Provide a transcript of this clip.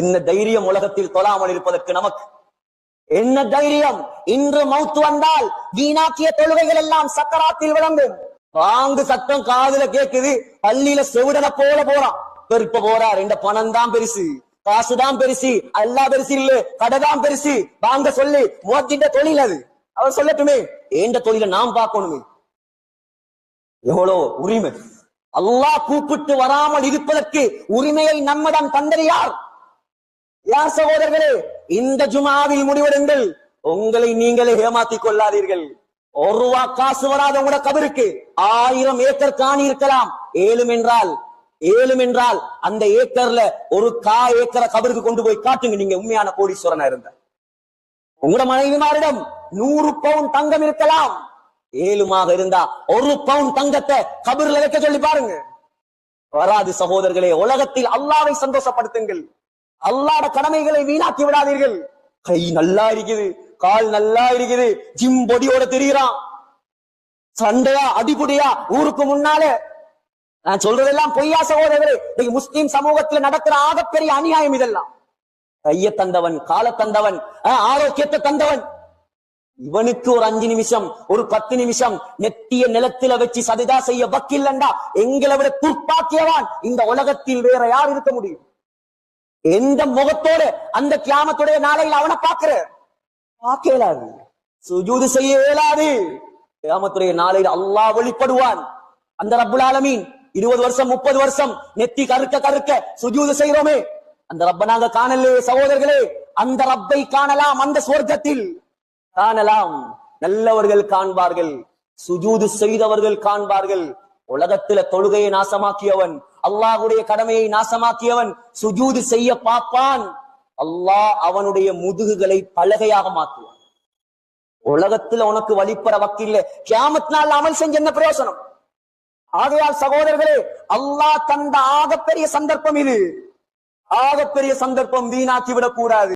என்ன தைரியம் உலகத்தில் தொழாமல் இருப்பதற்கு நமக்கு? என்ன தைரியம்? இன்று மௌத்து வந்தால் வீணாக்கிய தொழுகைகள் எல்லாம் சக்கராத்தில் விளங்கும். வாங்கு சத்தம் காதுல கேக்குது பள்ளியில செவிடன போல போறான். பெருப்ப போறார் இந்த பணம் தான் பெருசு காசுதான் பெருசு அல்லா பெருசு இல்ல கடைதான் பெருசு வாங்க சொல்லு முவத்தின் தொழில் அது. அவர் சொல்லட்டுமே ஏண்ட தொழிலை நாம் பார்க்கணுமே? எவ்வளோ உரிமை. அல்லாஹ் கூப்பிட்டு வராமல் இருப்பதற்கு உரிமையை நம்மிடம் தந்தது யார்? யார் சகோதரர்களே இந்த ஜுமாவில் முடிவெடுங்கள். உங்களை நீங்களே ஏமாத்திக் கொள்ளாதீர்கள். ஒரு ரூபா காசு வராத உங்களோட கபருக்கு ஆயிரம் ஏக்கர் காணி இருக்கலாம். ஏழும் என்றால் ஏழும் என்றால் அந்த ஏக்கர்ல ஒரு கா ஏக்கரை கபருக்கு கொண்டு போய் காட்டுங்க. நீங்க உண்மையான கோடீஸ்வரனா இருந்த. உங்களோட மனைவிமாரிடம் நூறு பவுன் தங்கம் இருக்கலாம். ஏழுமாக இருந்தா ஒரு பவுன் தங்கத்தை கபர்ல வைக்க சொல்லி பாருங்க. வராது சகோதரர்களே உலகத்தில் அல்லாவை சந்தோஷப்படுத்துங்கள். அல்லாட கடமைகளை வீணாக்கி விடாதீர்கள். கை நல்லா இருக்குது கால் நல்லா இருக்குது ஜிம் பொடியோட தெரிகிறான் சண்டையா அடிபுடியா ஊருக்கு முன்னால. நான் சொல்றதெல்லாம் பொய்யா சகோதரர்களே இன்னைக்கு முஸ்லீம் சமூகத்துல நடக்கிற ஆகப்பெரிய அநியாயம் இதெல்லாம். கைய தந்தவன் கால தந்தவன் ஆரோக்கியத்தை தந்தவன். இவனுக்கு ஒரு அஞ்சு நிமிஷம் ஒரு பத்து நிமிஷம் நெத்திய நிலத்தில வச்சு சதிதா செய்ய வக்கில்லண்டா. எங்களை விட துர்ப்பாக்கியவான். இந்த உலகத்தில் வேற யார் இருக்க முடியும்? எந்த முகத்தோட அந்த கியாமத்துடைய நாளையில் அவனை பார்க்கிற? பார்க்க இயலாது. சுஜூது செய்ய இயலாது. கியாமத்துடைய நாளையில் அல்லாஹ் வெளிப்படுவான். அந்த ரப்புல் ஆலமீன் இருபது வருஷம் முப்பது வருஷம் நெத்தி கருக்க கருக்க சுஜூது செய்யறோமே அந்த ரப்ப நாங்க காணலே சகோதரர்களே. அந்த ரப்பை காணலாம் அந்த சுவர்க்கத்தில் காணலாம். நல்லவர்கள் காண்பார்கள். சுஜூது செய்தவர்கள் காண்பார்கள். உலகத்துல தொழுகையை நாசமாக்கியவன் அல்லாஹுடைய கடமையை நாசமாக்கியவன் சுஜூது செய்ய பார்ப்பான். அல்லாஹ் அவனுடைய முதுகுகளை பலகையாக மாற்றுவான். உலகத்துல உனக்கு வழிபட வக்கில்ல கியாமத் நாள் அமல் செஞ்ச என்ன பிரயோசனம்? ஆகையால் சகோதரர்களே அல்லாஹ் தந்த ஆகப்பெரிய சந்தர்ப்பம் இது. ஆகப்பெரிய சந்தர்ப்பம் வீணாக்கி விடக்கூடாது